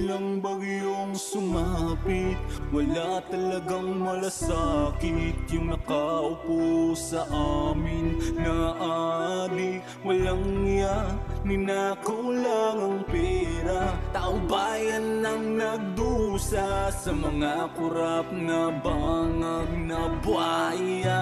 ilang bagyong sumapit Wala talagang malasakit. Yung nakaupo sa amin na adik Walang iya, ninakaw lang ang pera. Taong bayan ang nagdusa Sa mga kurap na bangag na buhaya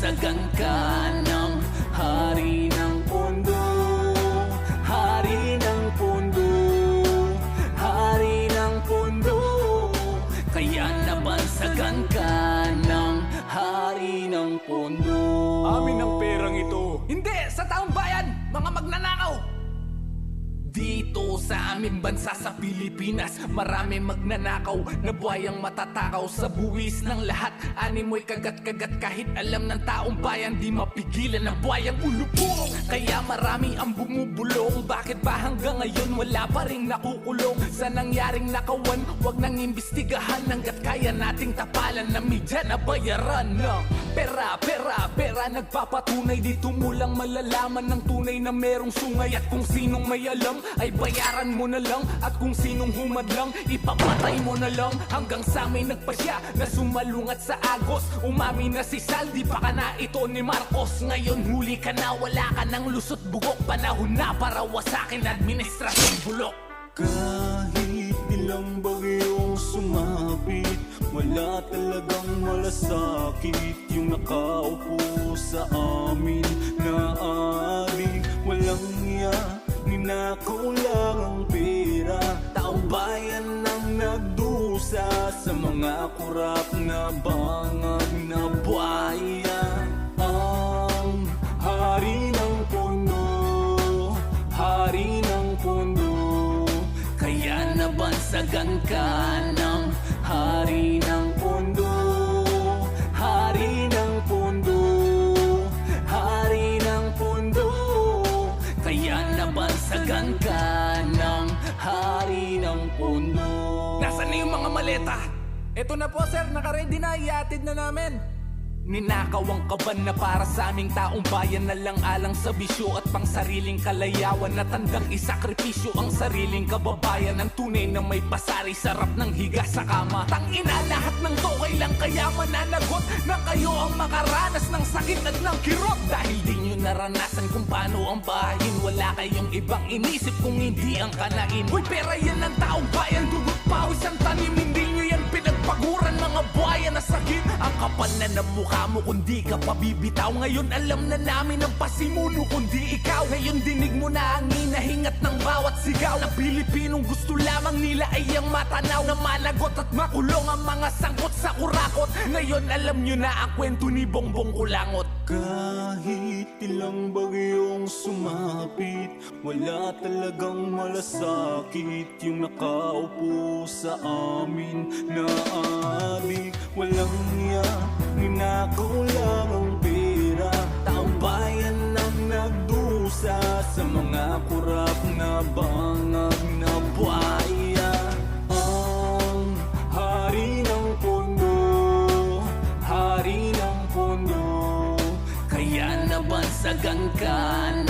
nabansagan ka ng hari ng puno Hari ng puno Hari ng puno Kaya nabansagan ka ng hari ng puno Amin ang perang ito. Hindi! Sa taong bayan! Mga magnanakaw! Dito sa aming bansa sa Pilipinas Marami magnanakaw na buhayang matatakaw Sa buwis ng lahat. Ani mo'y kagat-kagat kahit alam ng taong bayan Di mapigilan ang buhayang ulubong Kaya marami ang bumubulong. Bakit ba hanggang ngayon wala pa rin nakukulong? Sa nangyaring nakawan Huwag nang imbestigahan. Hanggat kaya nating tapalan Na media na bayaran ng Pera, pera, pera Nagpapatunay. Dito mo lang malalaman Ng tunay na merong sungay. At kung sinong may alam Ay bayaran mo na lang. At kung sinong humadlang Ipapatay mo na lang. Hanggang sa may nagpasya Na sumalungat sa agos Umami na si Saldi Baka na ito ni Marcos. Ngayon huli ka na Wala ka ng lusot bugok Panahon na para wasakin Administrasyon bulok. Kahit ilang bagyong sumapit Wala talagang malasakit Yung nakaupo sa amin na adik Walang iya, ninakaw lang ang pera. Taong bayan ang nagdusa Sa mga kurap na bangag na buhaya nabansagan ka ng hari ng puno Hari ng puno Hari ng puno Kaya nabansagan ka ng hari ng puno Nasaan na yung mga maleta? Ito na po sir, nakaready na, iatid na namin. Ninakaw ang kaban na para sa aming taong bayan na lang alang sa bisyo at pang sariling kalayawan na tandang isakripisyo ang sariling kababayan ang tunay na may pasari sarap ng higa sa kama. Tangina lahat ng to kailang kaya mananagot na kayo ang makaranas ng sakit at ng kirot. Dahil di nyo naranasan kung paano ang bahayin wala kayong ibang inisip kung hindi ang kanain. Uy pera yan ng kapal na ng mukha mo kundi ka pabibitaw Ngayon alam na namin ang pasimuno. Kundi ikaw Ngayon dinig mo na ang hinahingat ng bawat sigaw. Na Pilipinong gusto lamang nila ay ang matanaw. Na managot at makulong ang mga sangkot sa kurakot. Ngayon alam nyo na ang kwento ni Bongbong Kulangot. Kahit ilang bagyong sumapit Wala talagang malasakit. Yung nakaupo sa amin na ninakaw lang ang pera Taong bayan ang nagdusa Sa mga kurap na bangag na buhaya. Ang hari ng puno Hari ng puno. Kaya nabansagan ka ng